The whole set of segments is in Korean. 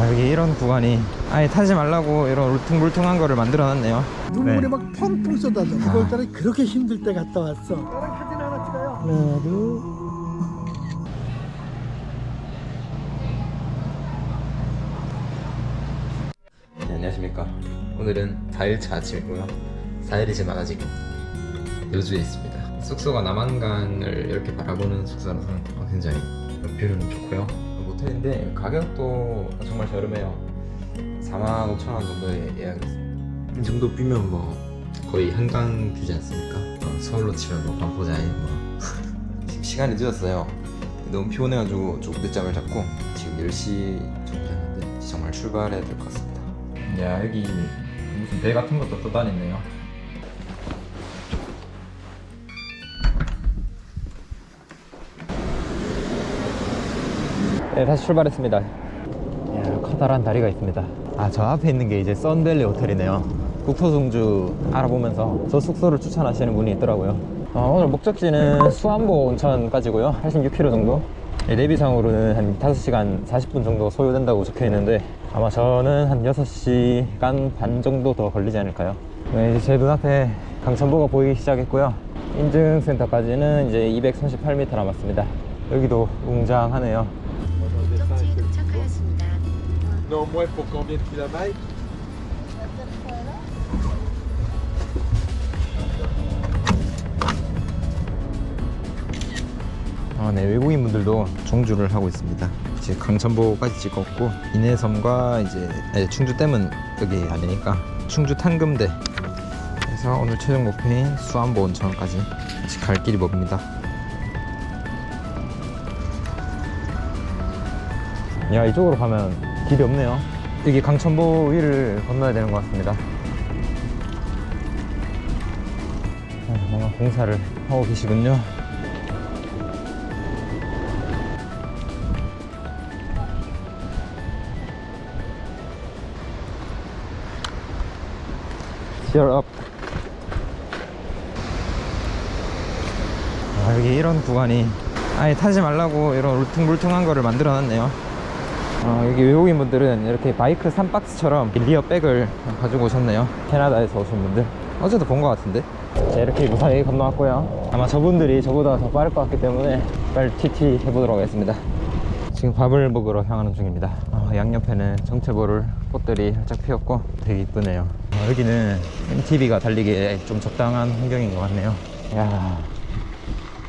아, 여기 이런 구간이 아예 타지 말라고 이런 울퉁불퉁한 거를 만들어 놨네요. 눈물이 네. 막 펑펑 쏟아져. 이걸 따라 그렇게 힘들 때 갔다 왔어. 사진 하나 찍어요. 하나, 둘. 네, 안녕하십니까. 오늘은 4일차 아침이고요. 4일이지만 아직 여주에 있습니다. 숙소가 남한강을 이렇게 바라보는 숙소라서 굉장히 뷰는 좋고요. 모텔인데 가격도 정말 저렴해요. 4만 5천 원 정도에 예약을 했습니다. 이 정도 뷰면 뭐 거의 한강 뷰지 않습니까? 어, 서울로 치면 뭐 반포자인 뭐 지금 시간이 늦었어요. 너무 피곤해가지고 좀 늦잠을 잤고 지금 10시 정도 됐는데 정말 출발해야 될 것 같습니다. 야 여기 무슨 배 같은 것도 또 다니네요. 네 다시 출발했습니다. 야, 커다란 다리가 있습니다. 아 저 앞에 있는 게 이제 썬밸리 호텔이네요. 국토중주 알아보면서 저 숙소를 추천하시는 분이 있더라고요. 어, 오늘 목적지는 수안보 온천까지고요. 86km 정도. 네, 내비상으로는 한 5시간 40분 정도 소요된다고 적혀 있는데 아마 저는 한 6시간 반 정도 더 걸리지 않을까요? 네, 이제 제 눈앞에 강천보가 보이기 시작했고요. 인증센터까지는 이제 238m 남았습니다. 여기도 웅장하네요. Non, moins pour combien de kilomètres 아, 네, 외국인 분들도 종주를 하고 있습니다. 이제 강천보까지 찍었고 인해섬과 이제 네, 충주댐은 여기 아니니까 충주 탕금대. 그래서 오늘 최종 목표인 수안보 온천까지 갈 길이 멉니다. 야 이쪽으로 가면 길이 없네요. 여기 강천보 위를 건너야 되는 것 같습니다. 아, 뭔가 공사를 하고 계시군요. Cheer. 아, 여기 이런 구간이 아예 타지 말라고 이런 울퉁불퉁한 거를 만들어 놨네요. 어, 여기 외국인 분들은 이렇게 바이크 3박스처럼 리어 백을 가지고 오셨네요. 캐나다에서 오신 분들. 어제도 본 것 같은데. 자, 이렇게 무사히 건너왔고요. 아마 저분들이 저보다 더 빠를 것 같기 때문에 빨리 TT 해보도록 하겠습니다. 지금 밥을 먹으러 향하는 중입니다. 어, 양옆에는 정체보를 꽃들이 활짝 피었고 되게 이쁘네요. 어, 여기는 MTB가 달리기에 좀 적당한 환경인 것 같네요. 야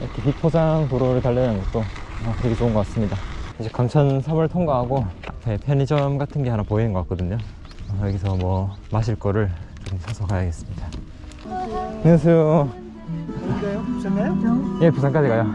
이렇게 비포장 도로를 달리는 것도 어, 되게 좋은 것 같습니다. 이제 강천 섬을 통과하고 앞에 편의점 같은 게 하나 보이는 것 같거든요. 어, 여기서 뭐 마실 거를 좀 사서 가야겠습니다. 안녕하세요. 어디가요? 부산 가요? 예, 부산까지 가요.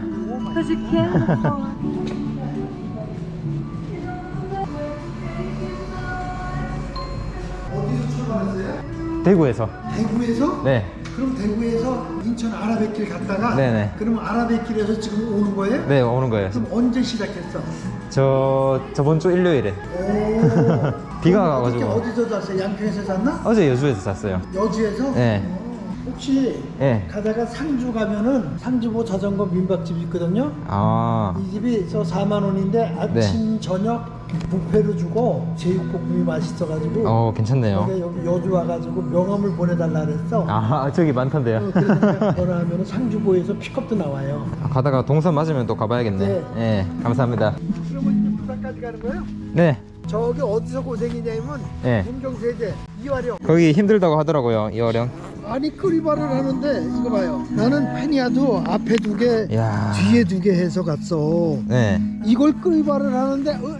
어디서 출발했어요? 대구에서. 대구에서? 네. 그럼 대구에서 인천 아라뱃길 갔다가 네네. 그럼 아라뱃길에서 지금 오는 거예요? 네, 오는 거예요. 그럼 언제 시작했어? 저 저번 주 일요일에 오. 비가 와가지고. 어디서 잤어요? 양평에서 잤나? 어제 여주에서 잤어요. 여주에서? 네. 어. 혹시 예. 가다가 상주 가면은 상주보 자전거 민박집이 있거든요. 아, 이 집이 저 4만 원인데 아침 저녁 뷔페로 주고 제육볶음이 맛있어가지고 어 괜찮네요. 내가 여기 여주 와가지고 명함을 보내달라 그랬어. 아 저기 많던데요. 어, 그래서 내가 전화하면 상주보에서 픽업도 나와요. 아, 가다가 동선 맞으면 또 가봐야겠네. 네. 예, 감사합니다. 그러면 이제 부산까지 가는 거예요? 네, 저기 어디서 고생이냐면 예. 문경세제 이화령 거기 힘들다고 하더라고요, 이어령. 아니 끄리바를 하는데 이거 봐요. 나는 페니아도 앞에 두 개, 이야. 뒤에 두 개 해서 갔어. 네. 이걸 끄리바를 하는데 어,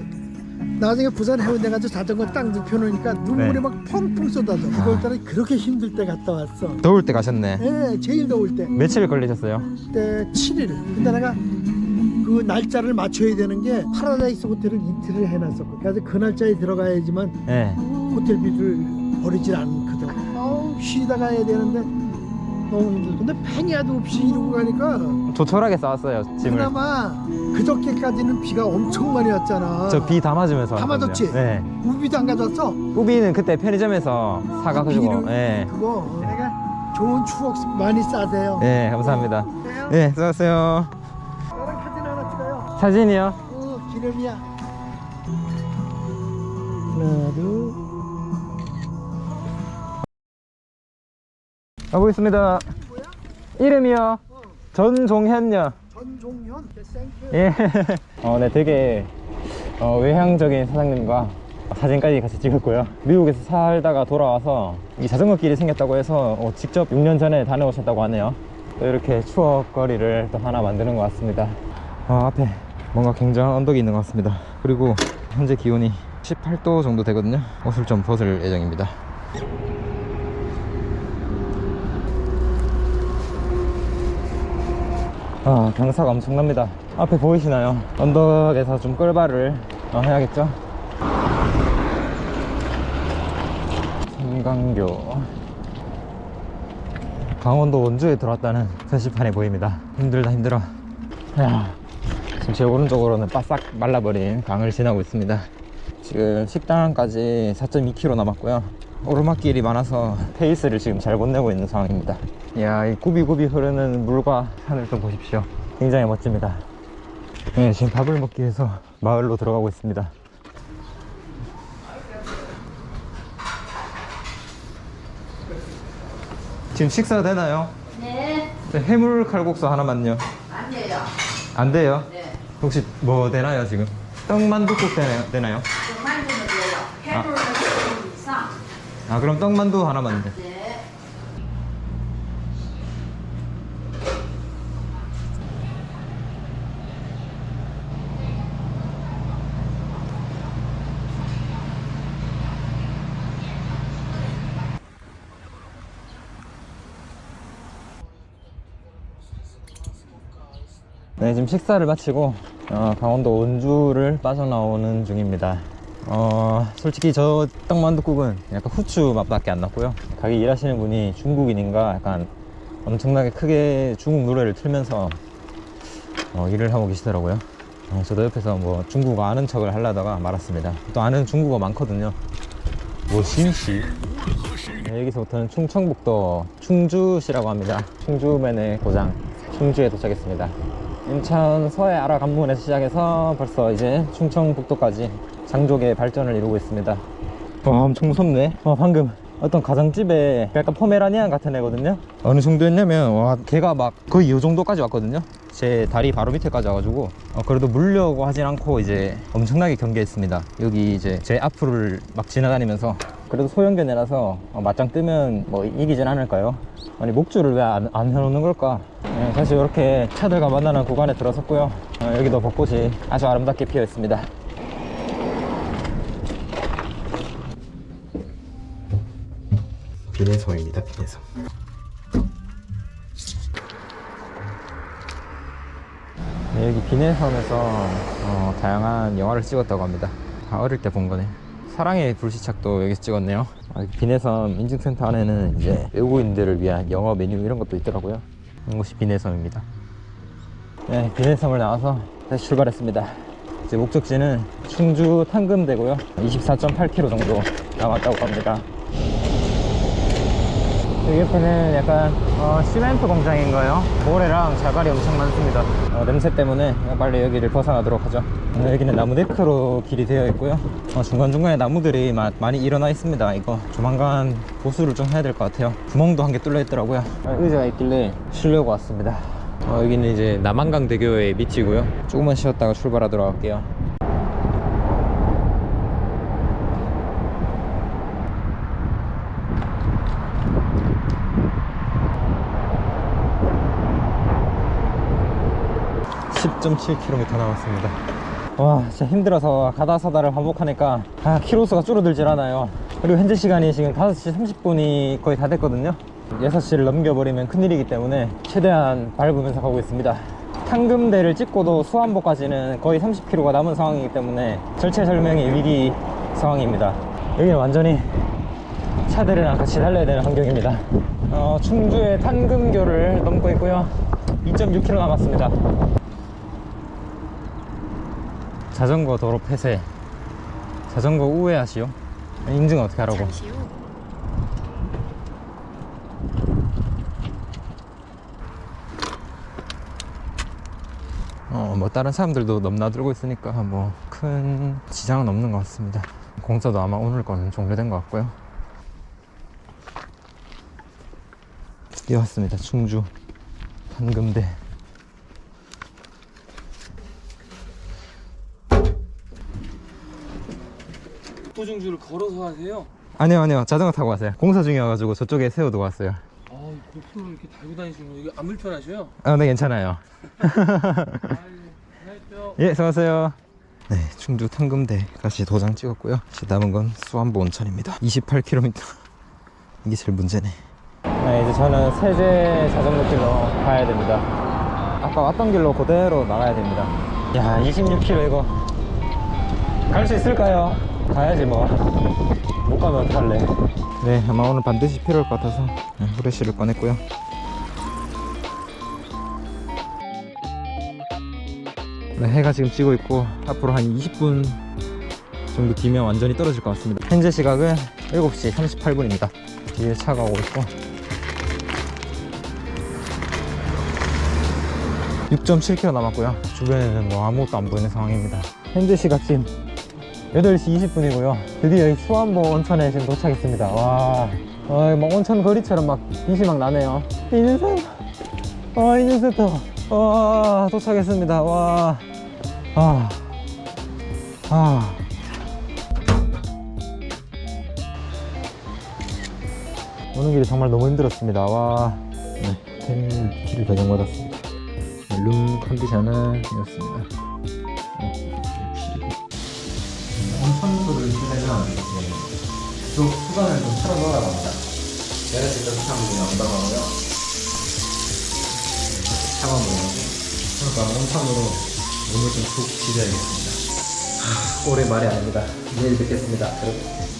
나중에 부산 해운대 가서 자전거 딱 눕혀놓으니까 눈물이 네. 막 펑펑 쏟아져. 이걸 따라 그렇게 힘들 때 갔다 왔어. 더울 때 가셨네. 예, 제일 더울 때. 며칠 걸리셨어요? 그때 7일. 근데 내가 그 날짜를 맞춰야 되는 게 파라다이스 호텔을 이틀을 해놨었거든. 그래서 그 날짜에 들어가야지만 예. 호텔비를 버리질 않거든. 쉬다 가야 되는데 너무 힘들어. 근데 페니아도 없이 이러고 가니까 조촐하게 싸웠어요, 짐을. 그나마 그저께까지는 비가 엄청 많이 왔잖아. 저 비 다 맞으면서. 다 왔거든요. 맞았지? 네. 우비도 안 가져왔어? 우비는 그때 편의점에서 사가지고. 비를- 예. 그거 내가 좋은 추억 많이 싸세요. 예, 감사합니다. 예, 수고하세요. 나랑 사진 하나 찍어요. 사진이요? 어, 기념이야. 카드 가보겠습니다. 이름이요? 전종현요. 전종현 예. 어, 네, 되게 어, 외향적인 사장님과 사진까지 같이 찍었고요. 미국에서 살다가 돌아와서 이 자전거 길이 생겼다고 해서 어, 직접 6년 전에 다녀오셨다고 하네요. 또 이렇게 추억거리를 또 하나 만드는 것 같습니다. 어, 앞에 뭔가 굉장한 언덕이 있는 것 같습니다. 그리고 현재 기온이 18도 정도 되거든요. 옷을 좀 벗을 예정입니다. 아, 경사가 엄청납니다. 앞에 보이시나요? 언덕에서 좀 끌바를 어, 해야겠죠? 삼강교. 강원도 원주에 들어왔다는 표시판이 보입니다. 힘들다, 힘들어. 야, 지금 제 오른쪽으로는 바싹 말라버린 강을 지나고 있습니다. 지금 식당까지 4.2km 남았고요. 오르막길이 많아서 페이스를 지금 잘 못 내고 있는 상황입니다. 이야, 이 구비구비 흐르는 물과 산을 좀 보십시오. 굉장히 멋집니다. 네, 지금 밥을 먹기 위해서 마을로 들어가고 있습니다. 지금 식사 되나요? 네, 네, 해물 칼국수 하나만요. 안 돼요. 안 돼요? 네. 혹시 뭐 되나요, 지금? 떡만둣국 되나요? 되나요? 좀 돼요. 이상. 아, 그럼 떡만두 하나만요. 네. 네, 지금 식사를 마치고 어, 강원도 원주를 빠져나오는 중입니다. 어, 솔직히 저 떡만둣국은 약간 후추 맛밖에 안 났고요. 가게 일하시는 분이 중국인인가 약간 엄청나게 크게 중국 노래를 틀면서 어, 일을 하고 계시더라고요. 어, 저도 옆에서 뭐 중국어 아는 척을 하려다가 말았습니다. 또 아는 중국어 많거든요. 뭐 신시? 네, 여기서부터는 충청북도 충주시라고 합니다. 충주맨의 고장 충주에 도착했습니다. 인천 서해 아라 관문에서 시작해서 벌써 이제 충청북도까지 장족의 발전을 이루고 있습니다. 와 엄청 무섭네. 와 방금 어떤 가정집에 약간 포메라니안 같은 애거든요. 어느 정도였냐면 와 걔가 막 거의 이 정도까지 왔거든요. 제 다리 바로 밑에까지 와가지고 어, 그래도 물려고 하진 않고 이제 엄청나게 경계했습니다. 여기 이제 제 앞을 막 지나다니면서 그래도 소형견이라서 어, 맞짱 뜨면 뭐 이기진 않을까요? 아니 목줄을 왜안안 해놓는 걸까? 네, 사실 이렇게 차들과 만나는 구간에 들어섰고요. 어, 여기도 벚꽃이 아주 아름답게 피어 있습니다. 비내섬입니다, 비내섬. 네, 여기 비내섬에서 어, 다양한 영화를 찍었다고 합니다. 다 어릴 때 본 거네. 사랑의 불시착도 여기서 찍었네요. 아, 비내섬 인증센터 안에는 이제 외국인들을 위한 영어 메뉴 이런 것도 있더라고요. 이곳이 비내섬입니다. 네, 비내섬을 나와서 다시 출발했습니다. 이제 목적지는 충주 탄금대고요. 24.8km 정도 남았다고 합니다. 여기 옆에는 약간 어, 시멘트 공장인가요? 모래랑 자갈이 엄청 많습니다. 어, 냄새 때문에 빨리 여기를 벗어나도록 하죠. 어, 여기는 나무 데크로 길이 되어 있고요. 어, 중간중간에 나무들이 마- 많이 일어나 있습니다. 이거 조만간 보수를 좀 해야 될 것 같아요. 구멍도 한 개 뚫려 있더라고요. 어, 의자가 있길래 쉬려고 왔습니다. 어, 여기는 이제 남한강 대교의 밑이고요. 조금만 쉬었다가 출발하도록 할게요. (10.7km) 남았습니다. 와 진짜 힘들어서 가다 서다를 반복하니까 아 키로수가 줄어들질 않아요. 그리고 현재 시간이 지금 5시 30분이 거의 다 됐거든요. 6시를 넘겨버리면 큰일이기 때문에 최대한 밟으면서 가고 있습니다. 탕금대를 찍고도 수안보까지는 거의 30km가 남은 상황이기 때문에 절체절명의 위기 상황입니다. 여기는 완전히 차들이랑 같이 달려야 되는 환경입니다. 어, 충주의 탄금교를 넘고 있고요. 2.6km 남았습니다 자전거 도로 폐쇄 자전거 우회하시오 인증 어떻게 하라고 잠시 후 어 뭐 다른 사람들도 넘나들고 있으니까 뭐 큰 지장은 없는 것 같습니다 공사도 아마 오늘 건 종료된 것 같고요. 드디어 왔습니다. 충주 판금대. 도중주를 걸어서 하세요? 아니요, 아니요. 자전거 타고 왔어요. 공사 중이어가지고 저쪽에 세워두고 왔어요. 아, 고프로 이렇게 달고 다니시는 거 이게 안 불편하셔요? 아, 네, 괜찮아요. 안녕하세요. 예, 수고하세요. 네, 충주 탕금대 다시 도장 찍었고요. 이제 남은 건 수안보 온천입니다. 28km. 이게 제일 문제네. 네, 이제 저는 세제 자전거 길로 가야 됩니다. 아까 왔던 길로 그대로 나가야 됩니다. 야, 26km 이거 갈 수 있을까요? 가야지 뭐. 못 가면 어떡할래. 네, 아마 오늘 반드시 필요할 것 같아서 네, 후레쉬를 꺼냈고요. 네, 해가 지금 지고 있고 앞으로 한 20분 정도 뒤면 완전히 떨어질 것 같습니다. 현재 시각은 7시 38분입니다. 뒤에 차가 오고 있고 6.7km 남았고요. 주변에는 뭐 아무것도 안 보이는 상황입니다. 현재 시각 지금 8시 20분이고요. 드디어 이 수안보 온천에 지금 도착했습니다. 와, 어, 막 온천 거리처럼 막 빛이 막 나네요. 이 냄새, 아, 더. 와, 도착했습니다. 와, 아, 아. 오는 길이 정말 너무 힘들었습니다. 와, 네, 펜 키를 배정받았습니다. 네, 룸 컨디션은 이렇습니다. 온천수를 쓰려면 쭉 수건을 좀 틀어 놓으라고 합니다. 내렸을 때 수상물이 나온다고 하고요. 차가운 물이고 그러니까 온천으로 몸을 좀푹 지려야겠습니다. 올해 말이 아닙니다. 내일 뵙겠습니다. 여러분.